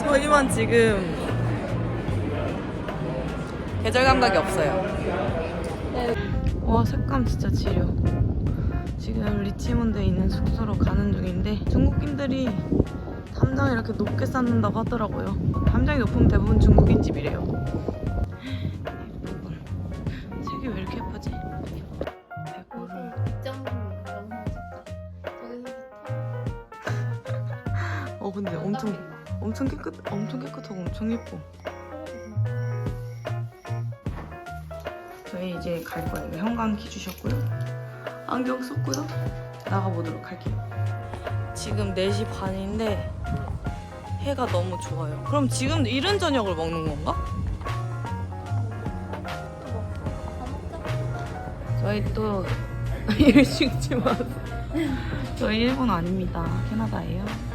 저희만 지금 계절 감각이 없어요. 와 색감 진짜 지려. 지금 리치몬드에 있는 숙소로 가는 중인데 중국인들이 담장을 이렇게 높게 쌓는다고 하더라고요. 담장이 높으면 대부분 중국인 집이래요. 근데 엄청 엄청 깨끗 엄청 깨끗하고 엄청 예뻐. 저희 이제 갈 거예요. 형광기 주셨고요. 안경 썼고요. 나가보도록 할게요. 지금 4시 반인데 해가 너무 좋아요. 그럼 지금 이른 저녁을 먹는 건가? 저희 또 일식지만 저희 일본 아닙니다. 캐나다예요.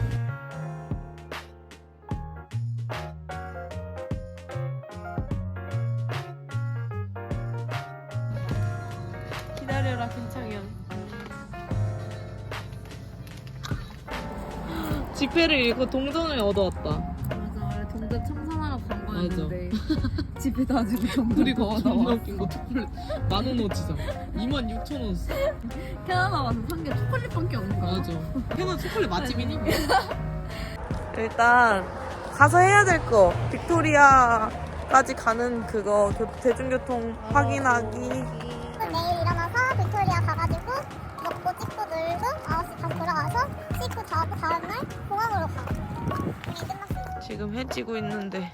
지폐를 읽고 동전을 얻어왔다. 맞아 원래 동전 청산하러 간. 거였는데 집에 다 주고 정보 그리고 존나 웃긴 거 초콜릿 만 원 어치잖아 2만 6천 원 써. 캐나다 와서 산 게 초콜릿밖에 없는 거야. 맞아 캐나 초콜릿 맛집이니? 일단 가서 해야 될 거 빅토리아까지 가는 그거 교- 대중교통 확인하기 해지고 있는데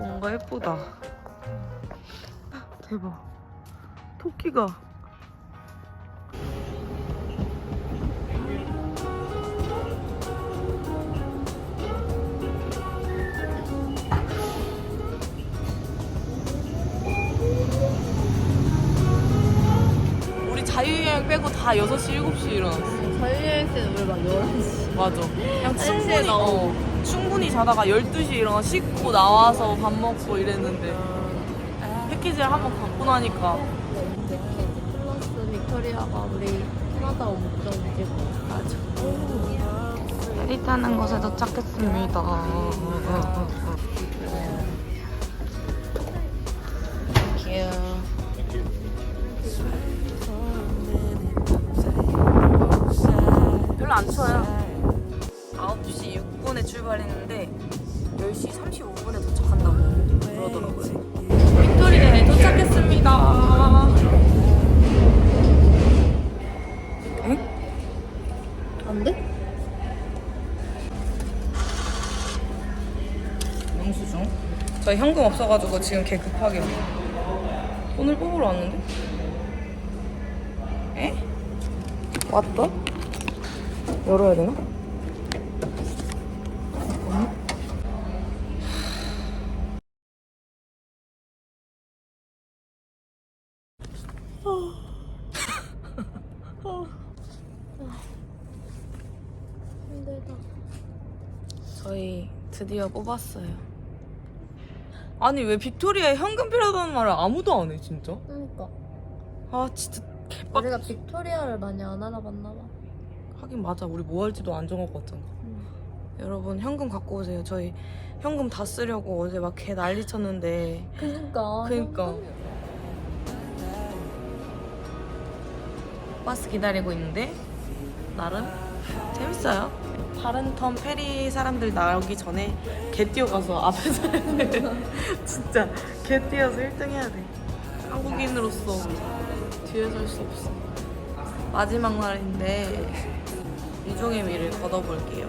뭔가 예쁘다 대박 토끼가 우리 자유여행 빼고 다 6시, 7시 일어났어 자유여행 때는 우리 막 11시. 맞아. 그냥 충분히, 나오고. 어, 충분히 자다가 12시에 일어나 씻고 나와서 밥 먹고 이랬는데 패키지를 한번 갖고 나니까 패키지 플러스 빅토리아가 우리 캐나다 목적이지. 맞아. 페리 타는 곳에 도착했습니다. 저희 현금 없어가지고 지금 개 급하게 돈을 뽑으러 왔는데? 에? 왔다? 열어야 되나? 힘들다. 저희 드디어 뽑았어요. 아니 왜 빅토리아에 현금 필요하다는 말을 아무도 안 해 진짜? 그러니까 아 진짜 개빡. 우리가 빅토리아를 많이 안 알아봤나 봐. 하긴 맞아 우리 뭐 할지도 안 정하고 왔잖아. 여러분 현금 갖고 오세요. 저희 현금 다 쓰려고 어제 막 개 난리 쳤는데 그니까. 그니까. 버스 기다리고 있는데 나름 재밌어요. 다른 턴 페리 사람들 나오기 전에 개 뛰어가서 앞에서 해야 돼. 진짜 개 뛰어서 1등 해야 돼. 한국인으로서 뒤에 설 수 없어. 마지막 날인데 이종의 미를 걷어볼게요.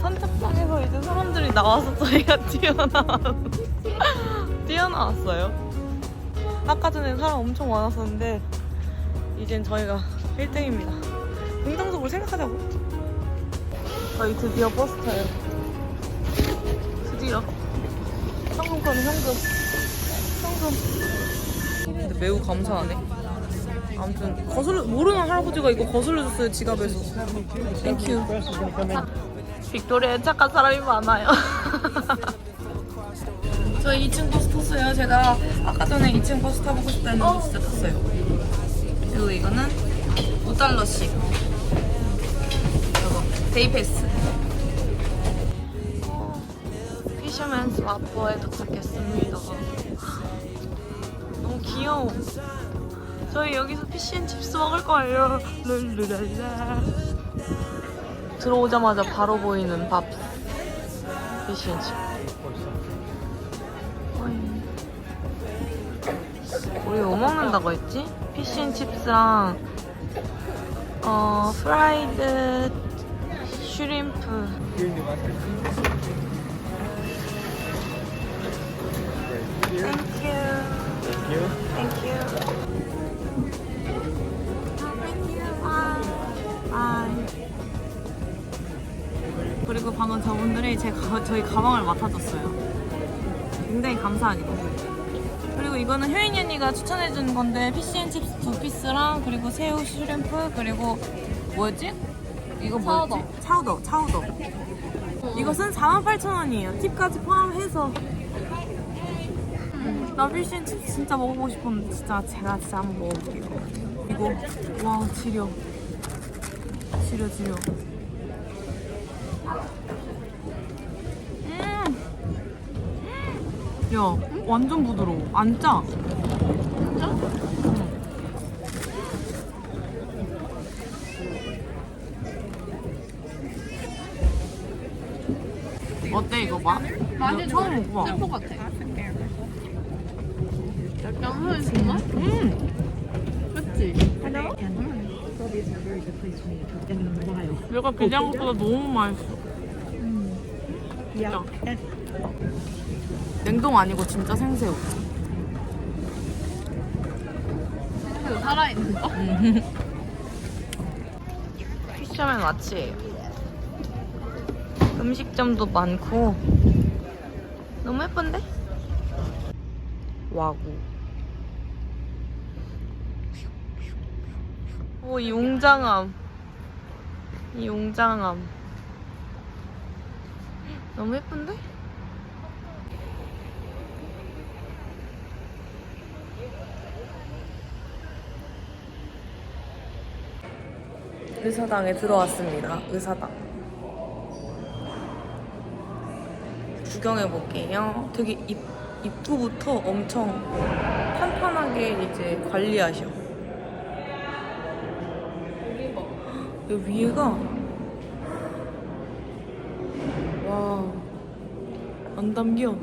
선착장에서 이제 사람들이 나와서 저희가 뛰어나 뛰어나왔어요. 아까 전에 사람 엄청 많았었는데 이젠 저희가 1등입니다. 공장석을 생각하자고. 저희 드디어 버스 타요. 드디어. 현금권은 현금. 현금. 근데 매우 감사하네. 아무튼 거슬러 모르는 할아버지가 이거 거슬러 줬어요 지갑에서. 땡큐. 빅토리아에 착한 사람이 많아요. 저희 2층 버스 탔어요. 제가 아까 전에 2층 버스 타보고 싶다 했는데 진짜 탔어요. 그리고 이거는 5달러씩. 데이 패스. 피셔맨스 와퍼에 도착했습니다. 너무 귀여워. 저희 여기서 피쉬앤칩스 먹을 거예요. 룰루랄라. 들어오자마자 바로 보이는 밥. 피쉬앤칩. 우리 뭐 먹는다고 했지? 피쉬앤칩스랑 어 프라이드 슈림프. Thank you. Thank you. Bye. 그리고 방금 저분들이 제 가, 저희 가방을 맡아줬어요. 굉장히 감사하니까. 그리고 이거는 효인이 언니가 추천해준 건데 피시앤칩스 두 피스랑 그리고 새우 슈림프 그리고 뭐였지? 이거 뭐였지? 차우더. 차우더. 이것은 48,000원이에요. 팁까지 포함해서. 나 피시앤칩스 진짜 먹어보고 싶었는데 진짜 제가 진짜 한번 먹어볼게요. 이거 와 지려. 지려 지려. 음. 야, 완전 부드러워. 안 짜. 어때 이거 봐? 맛이 처음 먹어봐. 것 같아. 약간 하는 정말? 음. 그치? 내가 기대한 것보다 너무 맛있어. 진짜. 냉동 아니고 진짜 생새우. 살아있는 거? 피셔맨 마치예요. 음식점도 많고 너무 예쁜데? 와구. 오, 이 웅장함. 이 웅장함. 너무 예쁜데? 의사당에 들어왔습니다. 의사당. 구경해 볼게요. 되게 입, 입구부터 엄청 판판하게 이제 관리하셔. 여기 위에가 와, 안 담겨.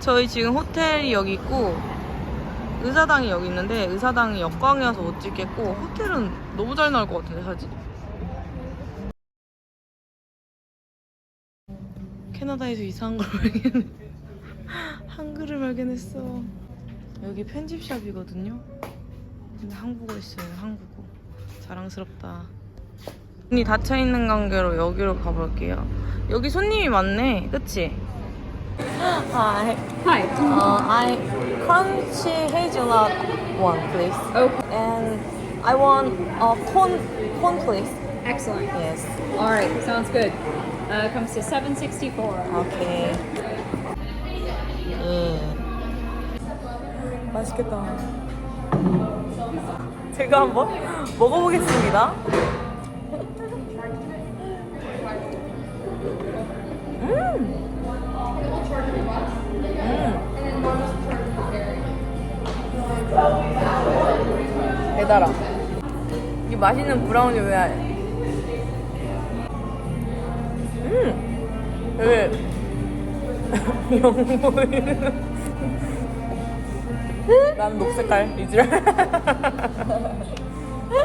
저희 지금 호텔이 여기 있고 의사당이 여기 있는데 의사당이 역광이어서 못 찍겠고 호텔은 너무 잘 나올 것 같은데 사진. 캐나다에서 이상한 걸 발견해. 한글을 발견했어. 여기 편집샵이거든요. 근데 한국어 있어요. 한국어. 자랑스럽다. 문이 닫혀 있는 관계로 여기로 가볼게요. 여기 손님이 많네. 그치? Hi. Hi. Uh, I crunchy hazelnut one, please. Okay. And I want a cone, cone, please. Excellent. Yes. All right, sounds good. Uh, comes to 764. Okay. 예. 맛있겠다. 제가 한번 먹어보겠습니다. 음. 음. 대달아. 이 맛있는 브라우니 왜 음. 되게 영보이는 난 녹색깔 이지랄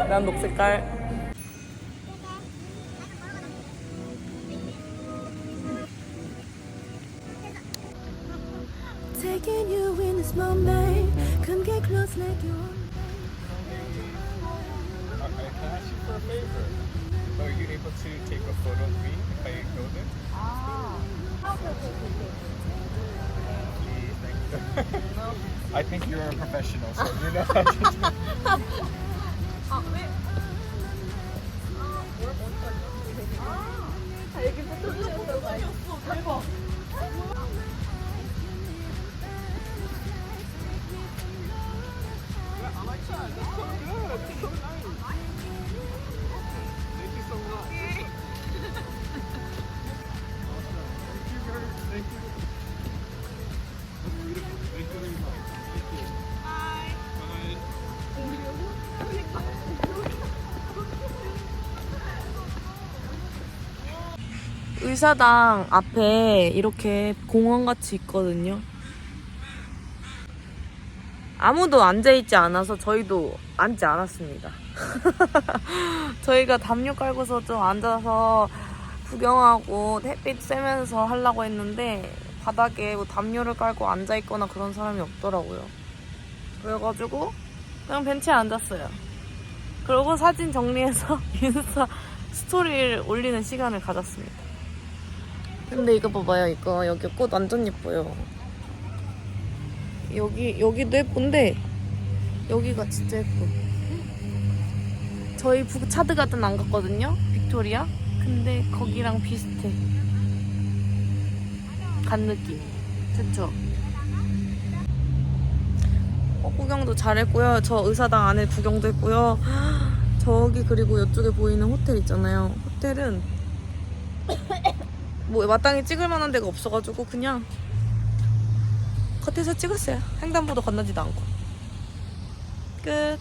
난 녹색깔 Taking you in this moment. Come get close like you Okay, can I ask you for a favor? Are you able to take a photo of me if I go there? Ah. Please, thank you. I think you're a professional, so you know how to do 의사당 앞에 이렇게 공원 같이 있거든요. 아무도 앉아있지 않아서 저희도 앉지 않았습니다. 저희가 담요 깔고서 좀 앉아서 구경하고 햇빛 쐬면서 하려고 했는데 바닥에 뭐 담요를 깔고 앉아있거나 그런 사람이 없더라고요. 그래가지고 그냥 벤치에 앉았어요. 그리고 사진 정리해서 인스타 스토리를 올리는 시간을 가졌습니다. 근데 이거 봐봐요. 이거 여기 꽃 완전 예뻐요. 여기 여기도 예쁜데 여기가 진짜 예뻐. 저희 북 차드 가든 안 갔거든요? 빅토리아? 근데 거기랑 비슷해. 간 느낌. 그쵸? 어, 구경도 잘했고요. 저 의사당 안에 구경도 했고요. 저기 그리고 이쪽에 보이는 호텔 있잖아요. 호텔은 뭐 마땅히 찍을 만한 데가 없어가지고 그냥 겉에서 찍었어요. 횡단보도 건너지도 않고. 끝.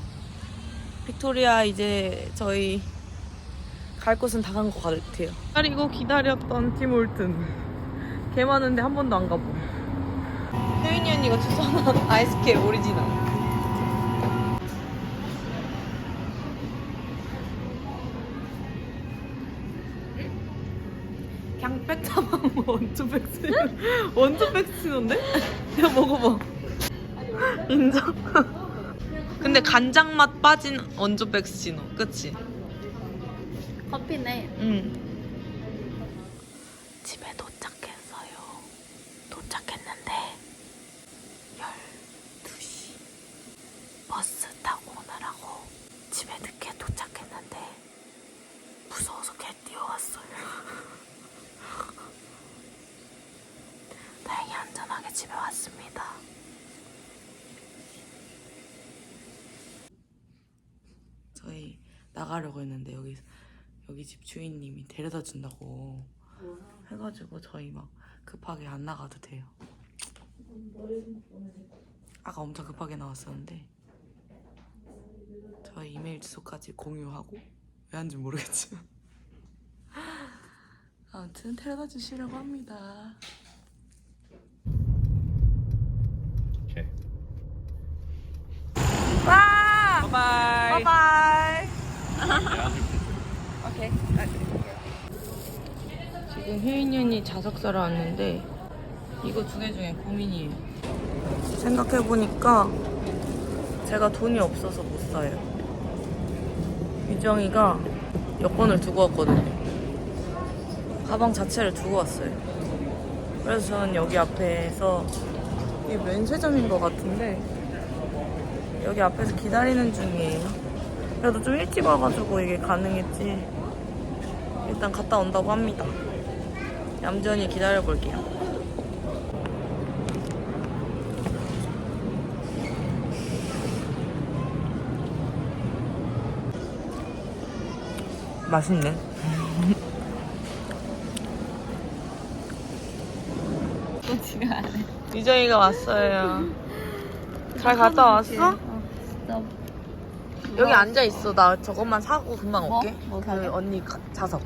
빅토리아 이제 저희 갈 곳은 다 간 것 같아요. 기다리고 기다렸던 팀홀튼. 개 많은데 한 번도 안 가보. 혜윤이 언니가 추천한 아이스케 오리지널. 백타방 원투 백스 원투 백스인데? 야 먹어봐 인정 근데 간장 맛 빠진 원조 백스지노 그치? 커피네. 응 집에 도착했어요 도착했는데 12시 버스 타고 오느라고 집에 늦게 도착했는데 무서워서 개 뛰어왔어요 다행히 안전하게 집에 왔습니다. 저희 나가려고 했는데 여기 여기 집 주인님이 데려다 준다고 해가지고 저희 막 급하게 안 나가도 돼요. 아까 엄청 급하게 나왔었는데 저희 이메일 주소까지 공유하고 왜 한지 모르겠지만 아무튼 데려다 주시려고 합니다. Okay. 와! 바이바이. 오케이. 지금 혜인이 언니 자석 사러 왔는데 이거 두 개 중에 고민이에요. 생각해보니까 제가 돈이 없어서 못 사요. 유정이가 여권을 두고 왔거든요. 가방 자체를 두고 왔어요. 그래서 저는 여기 앞에서 이게 면세점인 것 같은데 여기 앞에서 기다리는 중이에요. 그래도 좀 일찍 와가지고 이게 가능했지. 일단 갔다 온다고 합니다. 얌전히 기다려 볼게요. 맛있네. 또 지금 안 해. 유정이가 왔어요. 잘 갔다 왔어? 나 여기 앉아 있어. 나 저것만 사고 금방 뭐? 올게. 뭐 그 사게? 언니 가- 자석.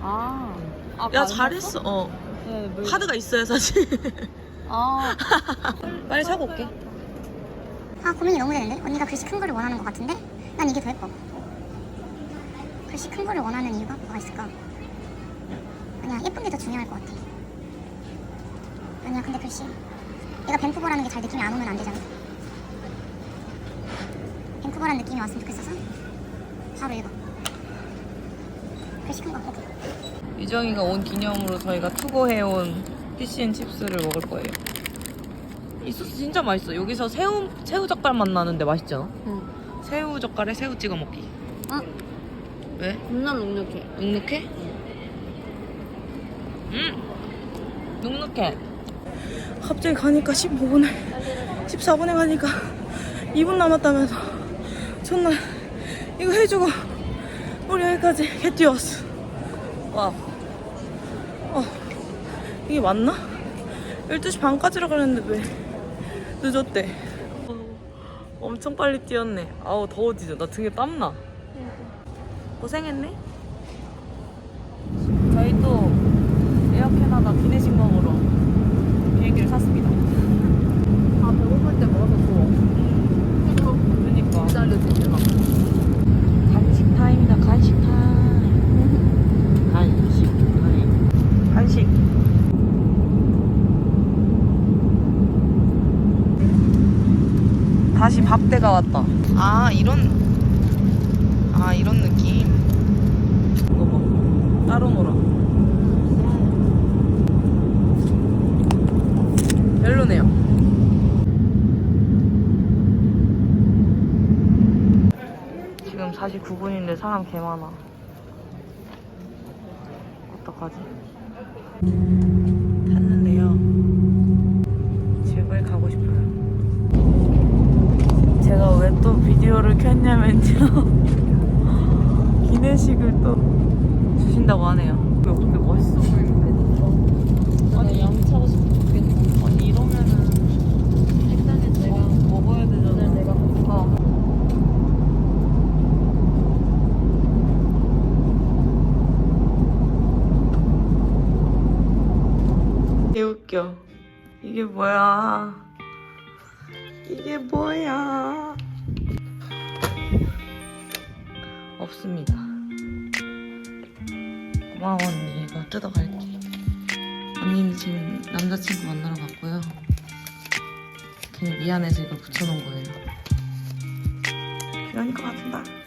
아. 아야안 잘했어. 어. 네, 물... 카드가 있어야 사지. 아. 빨리 사고 올게. 아 고민이 너무 되는데? 언니가 글씨 큰 거를 원하는 것 같은데? 난 이게 더 예뻐 글씨 큰 거를 원하는 이유가 뭐가 있을까? 아니야 예쁜 게 더 중요할 것 같아 아니야 근데 글씨 얘가 밴쿠버라는 게 잘 느낌이 안 오면 안 되잖아 밴쿠버라는 느낌이 왔으면 좋겠어서 바로 읽어 글씨 큰 거 오케이 유정이가 온 기념으로 저희가 투고해온 피시앤칩스를 먹을 거예요. 이 소스 진짜 맛있어. 여기서 새우 새우 젓갈 맛 나는데 않아? 응. 새우 젓갈에 새우 찍어 먹기. 응. 왜? 겁나 눅눅해. 눅눅해? 음, 눅눅해. 갑자기 가니까 15분에 14분에 가니까 2분 남았다면서 정말 이거 해주고 우리 여기까지 개 뛰어왔어. 와, 어 이게 맞나? 12시 반까지로 그랬는데 왜 늦었대? 어, 엄청 빨리 뛰었네. 아우 더워 지져. 나 등에 땀나. 고생했네. 저희 또 에어캐나다 기내식 먹으러 비행기를 샀습니다. 아, 배고플 때 먹어서 좋아. 그러니까 기다려주지 마. 간식 타임이다. 간식 타임. 간식 타임. 간식. 밥대가 왔다. 아 이런 아 이런 느낌. 이거 봐. 따로 놀아. 별로네요. 지금 49분인데 사람 개 많아. 어떡하지? 또 비디오를 켰냐면요. 기내식을 또 주신다고 하네요. 근데 멋있어 보이는데? 아니, 양치하고 싶으면 좋겠다. 아니 이러면은 일단은 내가, 먹, 먹어야 되잖아. 내가 어. 개 웃겨. 이게 뭐야? 이게 뭐야? 없습니다. 고마워 언니. 이거 뜯어갈게. 언니는 지금 남자친구 만나러 갔고요. 괜히 미안해서 이걸 붙여놓은 거예요. 그러니까 같은다.